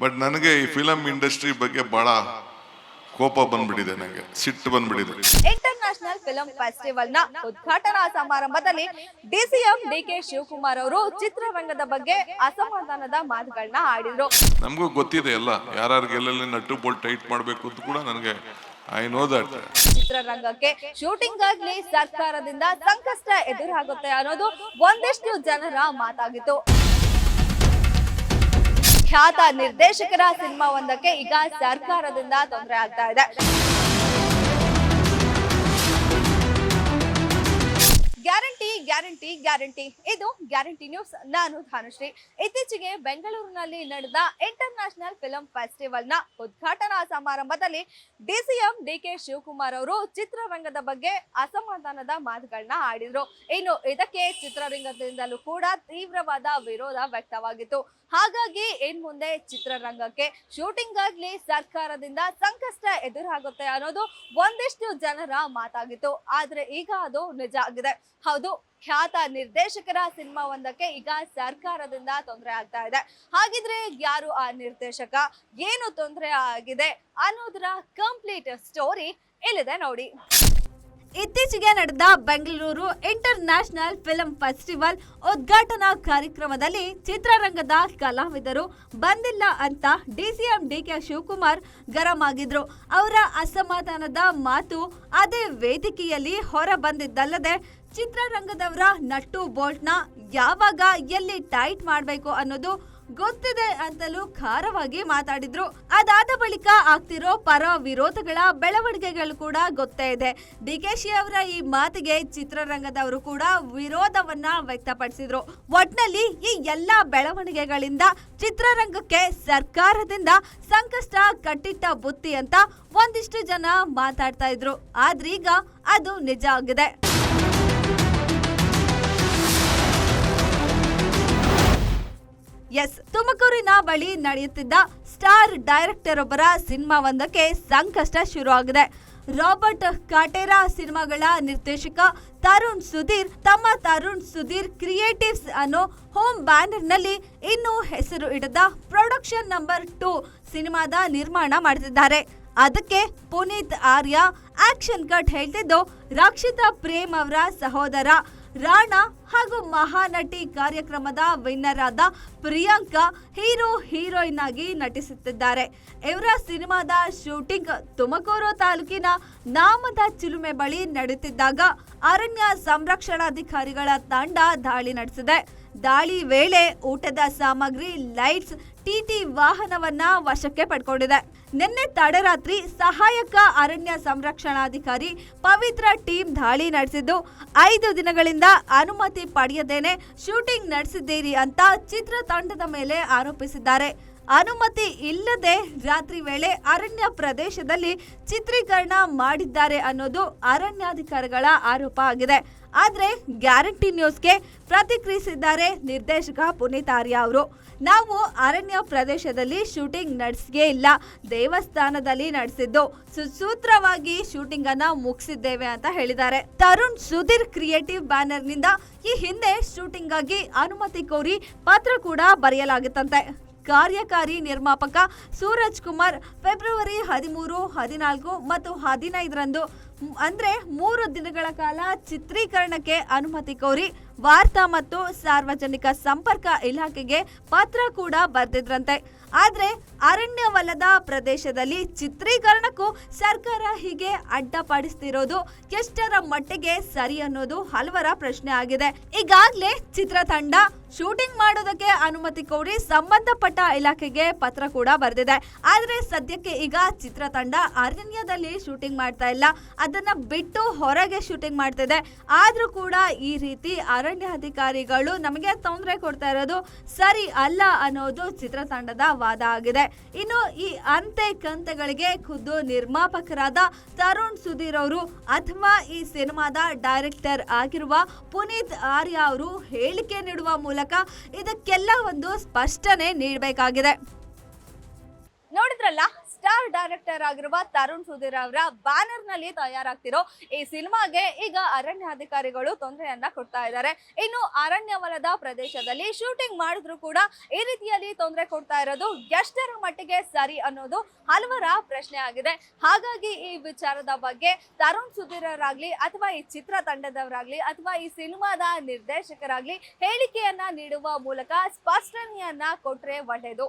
But ನನಗೆ ಈ film industry ಬಗ್ಗೆ ಬಹಳ ಕೋಪ ಬಂದ್ಬಿಟ್ಟಿದೆ ನನಗೆ ಸಿಟ್ಟು ಬಂದ್ಬಿಟ್ಟಿದೆ. ಇಂಟರ್ನ್ಯಾಷನಲ್ ಫಿಲಂ ಫೆಸ್ಟಿವಲ್ನ ಉದ್ಘಾಟನಾ ಸಮಾರಂಭದಲ್ಲಿ ಡಿಸಿಎಂ ಡಿಕೆ ಶಿವಕುಮಾರ್ ಅವರು ಚಿತ್ರರಂಗದ ಬಗ್ಗೆ ಅಸಮಾಧಾನದ ಮಾತುಗಳನ್ನ ಆಡಿದ್ರು. ನಮಗೂ ಗೊತ್ತಿದೆ ಎಲ್ಲ ಯಾರ್ಯಾರಿಗೆ ಎಲ್ಲೆಲ್ಲಿ ನಟ್ಟು ಬೋಲ್ಟ್ ಟೈಟ್ ಮಾಡಬೇಕು ಅಂತ ಕೂಡ ನನಗೆ ಐ ನೋ ದಟ್ ಚಿತ್ರರಂಗಕ್ಕೆ ಶೂಟಿಂಗ್ ಆಗ್ಲಿ ಸರ್ಕಾರದಿಂದ ಸಂಕಷ್ಟ ಎದುರಾಗುತ್ತೆ ಅನ್ನೋದು ಒಂದಿಷ್ಟು ಜನರ ಮಾತಾಗಿತ್ತು. ಖ್ಯಾತ ನಿರ್ದೇಶಕರ ಸಿನಿಮಾ ಒಂದಕ್ಕೆ ಈಗ ಸರ್ಕಾರದಿಂದ ತೊಂದರೆ ಆಗ್ತಾ ಇದೆ. Guarantee guarantee guarantee. ಇದು ಗ್ಯಾರಂಟಿ ನ್ಯೂಸ್. ನಾನು ಧಾನುಶ್ರೀ. ಇತ್ತೀಚೆಗೆ ಬೆಂಗಳೂರಿನಲ್ಲಿ ನಡೆದ ಇಂಟರ್ನ್ಯಾಷನಲ್ ಫಿಲಂ ಫೆಸ್ಟಿವಲ್ನ ಉದ್ಘಾಟನಾ ಸಮಾರಂಭದಲ್ಲಿ ಡಿಸಿಎಂ ಡಿಕೆ ಶಿವಕುಮಾರ್ ಅವರು ಚಿತ್ರರಂಗದ ಬಗ್ಗೆ ಅಸಮಾಧಾನದ ಮಾತುಗಳನ್ನ ಆಡಿದ್ರು. ಇನ್ನು ಇದಕ್ಕೆ ಚಿತ್ರರಂಗದಿಂದಲೂ ಕೂಡ ತೀವ್ರವಾದ ವಿರೋಧ ವ್ಯಕ್ತವಾಗಿತ್ತು. ಹಾಗಾಗಿ ಇನ್ ಮುಂದೆ ಚಿತ್ರರಂಗಕ್ಕೆ? ಶೂಟಿಂಗ್ ಆಗ್ಲಿ ಸರ್ಕಾರದಿಂದ ಸಂಕಷ್ಟ ಎದುರಾಗುತ್ತೆ ಅನ್ನೋದು ಒಂದಿಷ್ಟು ಜನರ ಮಾತಾಗಿತ್ತು. ಆದ್ರೆ ಈಗ ಅದು ನಿಜ ಆಗಿದೆ. ಹೌದು, ಖ್ಯಾತ ನಿರ್ದೇಶಕರ ಸಿನಿಮಾ ಒಂದಕ್ಕೆ ಈಗ ಸರ್ಕಾರದಿಂದ ತೊಂದರೆ ಆಗ್ತಾ ಇದೆ. ಹಾಗಿದ್ರೆ ಯಾರು ಆ ನಿರ್ದೇಶಕ? ಏನು ತೊಂದರೆ ಆಗಿದೆ ಅನ್ನೋದರ ಕಂಪ್ಲೀಟ್ ಸ್ಟೋರಿ ಇಲ್ಲಿದೆ ನೋಡಿ. ಇತ್ತೀಚೆಗೆ ನಡೆದ Bengaluru international film festival ಉದ್ಘಾಟನಾ ಕಾರ್ಯಕ್ರಮದಲ್ಲಿ ಚಿತ್ರರಂಗದ ಕಲಾವಿದರು ಬಂದಿಲ್ಲ ಅಂತ ಡಿಸಿಎಂ ಡಿಕೆ ಶಿವಕುಮಾರ್ ಗರಂ ಆಗಿದ್ರು ಅವರ ಅಸಮಾಧಾನದ ಮಾತು ಅದೇ ವೇದಿಕೆಯಲ್ಲಿ ಹೊರ ಬಂದಿದ್ದಲ್ಲದೆ ಚಿತ್ರರಂಗದವರ ನಟ್ಟು ಬೋಲ್ಟ್ನ ಯಾವಾಗ ಎಲ್ಲಿ ಟೈಟ್ ಮಾಡಬೇಕು ಅನ್ನೋದು ಗೊತ್ತಿದೆ ಅಂತಲೂ ಖಾರವಾಗಿ ಮಾತಾಡಿದ್ರು. ಅದಾದ ಬಳಿಕ ಆಗ್ತಿರೋ ಪರ ವಿರೋಧಗಳ ಬೆಳವಣಿಗೆಗಳು ಕೂಡ ಗೊತ್ತೇ ಇದೆ. ಡಿಕೆಶಿ ಅವರ ಈ ಮಾತಿಗೆ ಚಿತ್ರರಂಗದವರು ಕೂಡ ವಿರೋಧವನ್ನ ವ್ಯಕ್ತಪಡಿಸಿದ್ರು. ಒಟ್ನಲ್ಲಿ ಈ ಎಲ್ಲಾ ಬೆಳವಣಿಗೆಗಳಿಂದ ಚಿತ್ರರಂಗಕ್ಕೆ ಸರ್ಕಾರದಿಂದ ಸಂಕಷ್ಟ ಕಟ್ಟಿಟ್ಟ ಬುತ್ತಿ ಅಂತ ಒಂದಿಷ್ಟು ಜನ ಮಾತಾಡ್ತಾ ಇದ್ರು. ಆದ್ರೀಗ ಅದು ನಿಜ ಆಗಿದೆ. ಎಸ್, ತುಮಕೂರಿನ ಬಳಿ ನಡೆಯುತ್ತಿದ್ದ ಸ್ಟಾರ್ ಡೈರೆಕ್ಟರ್ ಒಬ್ಬರ ಸಿನಿಮಾ ಒಂದಕ್ಕೆ ಸಂಕಷ್ಟ ಶುರುವಾಗಿದೆ. ರಾಬರ್ಟ್ ಕಾಟೇರಾ ಸಿನಿಮಾಗಳ ನಿರ್ದೇಶಕ ತರುಣ್ ಸುಧೀರ್ ತಮ್ಮ ತರುಣ್ ಸುಧೀರ್ ಕ್ರಿಯೇಟಿವ್ಸ್ ಅನ್ನೋ ಹೋಮ್ ಬ್ಯಾನರ್ನಲ್ಲಿ ಇನ್ನೂ ಹೆಸರು ಇಡದ ಪ್ರೊಡಕ್ಷನ್ ನಂಬರ್ ಟೂ ಸಿನಿಮಾದ ನಿರ್ಮಾಣ ಮಾಡುತ್ತಿದ್ದಾರೆ ಅದಕ್ಕೆ ಪುನೀತ್ ಆರ್ಯ ಆಕ್ಷನ್ ಕಟ್ ಹೇಳ್ತಿದ್ದು ರಕ್ಷಿತಾ ಪ್ರೇಮ್ ಅವರ ಸಹೋದರ. ರಾಣಾ ಹಾಗೂ ಮಹಾನಟಿ ಕಾರ್ಯಕ್ರಮದ ವಿನ್ನರ್ ಆದ ಪ್ರಿಯಾಂಕಾ ಹೀರೋ ಹೀರೋಯಿನ್ ಆಗಿ ನಟಿಸುತ್ತಿದ್ದಾರೆ. ಇವರ ಸಿನಿಮಾದ ಶೂಟಿಂಗ್ ತುಮಕೂರು ತಾಲೂಕಿನ ನಾಮದ ಚಿಲುಮೆ ಬಳಿ ನಡೆಯುತ್ತಿದ್ದಾಗ ಅರಣ್ಯ ಸಂರಕ್ಷಣಾಧಿಕಾರಿಗಳ ತಂಡ ದಾಳಿ ನಡೆಸಿದೆ. ದಾಳಿ ವೇಳೆ ಊಟದ ಸಾಮಗ್ರಿ, ಲೈಟ್ಸ್ ಟಿಟಿ ವಾಹನವನ್ನ ವಶಕ್ಕೆ ಪಡ್ಕೊಂಡಿದೆ. ನಿನ್ನೆ ತಡರಾತ್ರಿ ಸಹಾಯಕ ಅರಣ್ಯ ಸಂರಕ್ಷಣಾಧಿಕಾರಿ ಪವಿತ್ರ ಟೀಮ್ ದಾಳಿ ನಡೆಸಿದ್ದು, ಐದು ದಿನಗಳಿಂದ ಅನುಮತಿ ಪಡೆಯದೇನೆ, ಶೂಟಿಂಗ್ ನಡೆಸಿದ್ದೀರಿ ಅಂತ ಚಿತ್ರತಂಡದ ಮೇಲೆ ಆರೋಪಿಸಿದ್ದಾರೆ. ಅನುಮತಿ ಇಲ್ಲದೆ ರಾತ್ರಿ ವೇಳೆ ಅರಣ್ಯ ಪ್ರದೇಶದಲ್ಲಿ ಚಿತ್ರೀಕರಣ ಮಾಡಿದ್ದಾರೆ ಅನ್ನೋದು ಅರಣ್ಯಾಧಿಕಾರಿಗಳ ಆರೋಪ ಆಗಿದೆ. ಆದರೆ ಗ್ಯಾರಂಟಿ ನ್ಯೂಸ್ಗೆ ಪ್ರತಿಕ್ರಿಯಿಸಿದ್ದಾರೆ ನಿರ್ದೇಶಕ ಪುನೀತ್ ಆರ್ಯ ಅವರು. ನಾವು ಅರಣ್ಯ ಪ್ರದೇಶದಲ್ಲಿ ಶೂಟಿಂಗ್ ನಡೆಸಿಯೇ ಇಲ್ಲ. ದೇವಸ್ಥಾನದಲ್ಲಿ ನಡೆಸಿದ್ದು ಸುಸೂತ್ರವಾಗಿ ಶೂಟಿಂಗ್ ಅನ್ನ ಮುಗಿಸಿದ್ದೇವೆ ಅಂತ ಹೇಳಿದ್ದಾರೆ. ತರುಣ್ ಸುಧೀರ್ ಕ್ರಿಯೇಟಿವ್ ಬ್ಯಾನರ್ನಿಂದ ಈ ಹಿಂದೆ ಶೂಟಿಂಗ್ ಆಗಿ ಅನುಮತಿ ಕೋರಿ ಪತ್ರ ಕೂಡ ಬರೆಯಲಾಗಿತ್ತಂತೆ. ಕಾರ್ಯಕಾರಿ ನಿರ್ಮಾಪಕ ಸೂರಜ್ ಕುಮಾರ್ ಫೆಬ್ರವರಿ ಹದಿಮೂರು ಹದಿನಾಲ್ಕು ಮತ್ತು ಹದಿನೈದರಂದು ಅಂದ್ರೆ ಮೂರು ದಿನಗಳ ಕಾಲ ಚಿತ್ರೀಕರಣಕ್ಕೆ ಅನುಮತಿ ಕೋರಿ ವಾರ್ತಾ ಮತ್ತು ಸಾರ್ವಜನಿಕ ಸಂಪರ್ಕ ಇಲಾಖೆಗೆ ಪತ್ರ ಕೂಡ ಬರೆದಿದ್ರಂತೆ. ಆದ್ರೆ ಅರಣ್ಯವಲ್ಲದ ಪ್ರದೇಶದಲ್ಲಿ ಚಿತ್ರೀಕರಣಕ್ಕೂ ಸರ್ಕಾರ ಹೀಗೆ ಅಡ್ಡಪಡಿಸ್ತಿರೋದು ಎಷ್ಟರ ಮಟ್ಟಿಗೆ ಸರಿ ಅನ್ನೋದು ಹಲವರ ಪ್ರಶ್ನೆ ಆಗಿದೆ. ಈಗಾಗಲೇ ಚಿತ್ರತಂಡ ಶೂಟಿಂಗ್ ಮಾಡೋದಕ್ಕೆ ಅನುಮತಿ ಕೋರಿ ಸಂಬಂಧಪಟ್ಟ ಇಲಾಖೆಗೆ ಪತ್ರ ಕೂಡ ಬರೆದಿದೆ. ಆದ್ರೆ ಸದ್ಯಕ್ಕೆ ಈಗ ಚಿತ್ರತಂಡ ಅರಣ್ಯದಲ್ಲಿ ಶೂಟಿಂಗ್ ಮಾಡ್ತಾ ಇಲ್ಲ. ಅದನ್ನ ಬಿಟ್ಟು ಹೊರಗೆ ಶೂಟಿಂಗ್ ಮಾಡ್ತಿದೆ. ಆದ್ರೂ ಕೂಡ ಈ ರೀತಿ ಅರಣ್ಯ ಅಧಿಕಾರಿಗಳು ನಮಗೆ ತೊಂದರೆ ಕೊಡ್ತಾ ಇರೋದು ಸರಿ ಅಲ್ಲ ಅನ್ನೋದು ಚಿತ್ರತಂಡದ ವಾದ ಆಗಿದೆ. ಇನ್ನು ಈ ಅಂತೆ ಕಂತೆಗಳಿಗೆ ಖುದ್ದು ನಿರ್ಮಾಪಕರಾದ ತರುಣ್ ಸುಧೀರ್ ಅವರು ಅಥವಾ ಈ ಸಿನಿಮಾದ ಡೈರೆಕ್ಟರ್ ಆಗಿರುವ ಪುನೀತ್ ಆರ್ಯ ಅವರು ಹೇಳಿಕೆ ನೀಡುವ ಮೂಲಕ ಇದಕ್ಕೆಲ್ಲ ಒಂದು ಸ್ಪಷ್ಟನೆ ನೀಡಬೇಕಾಗಿದೆ. ನೋಡಿದ್ರಲ್ಲ? ಸ್ಟಾರ್ ಡೈರೆಕ್ಟರ್ ಆಗಿರುವ ತರುಣ್ ಸುಧೀರ್ ಅವರ ಬ್ಯಾನರ್ನಲ್ಲಿ ತಯಾರಾಗ್ತಿರೋ ಈ ಸಿನಿಮಾಗೆ ಈಗ ಅರಣ್ಯಾಧಿಕಾರಿಗಳು ತೊಂದರೆಯನ್ನ ಕೊಡ್ತಾ ಇದ್ದಾರೆ. ಇನ್ನು ಅರಣ್ಯ ವಲದ ಪ್ರದೇಶದಲ್ಲಿ ಶೂಟಿಂಗ್ ಮಾಡಿದ್ರು ಕೂಡ ಈ ರೀತಿಯಲ್ಲಿ ತೊಂದರೆ ಕೊಡ್ತಾ ಇರೋದು ಎಷ್ಟರ ಮಟ್ಟಿಗೆ ಸರಿ ಅನ್ನೋದು ಹಲವರ ಪ್ರಶ್ನೆ ಆಗಿದೆ. ಹಾಗಾಗಿ ಈ ವಿಚಾರದ ಬಗ್ಗೆ ತರುಣ್ ಸುಧೀರರಾಗ್ಲಿ ಅಥವಾ ಈ ಚಿತ್ರ ತಂಡದವರಾಗ್ಲಿ ಅಥವಾ ಈ ಸಿನಿಮಾದ ನಿರ್ದೇಶಕರಾಗ್ಲಿ ಹೇಳಿಕೆಯನ್ನ ನೀಡುವ ಮೂಲಕ ಸ್ಪಷ್ಟನೆಯನ್ನ ಕೊಟ್ರೆ ಒಳ್ಳೆಯದು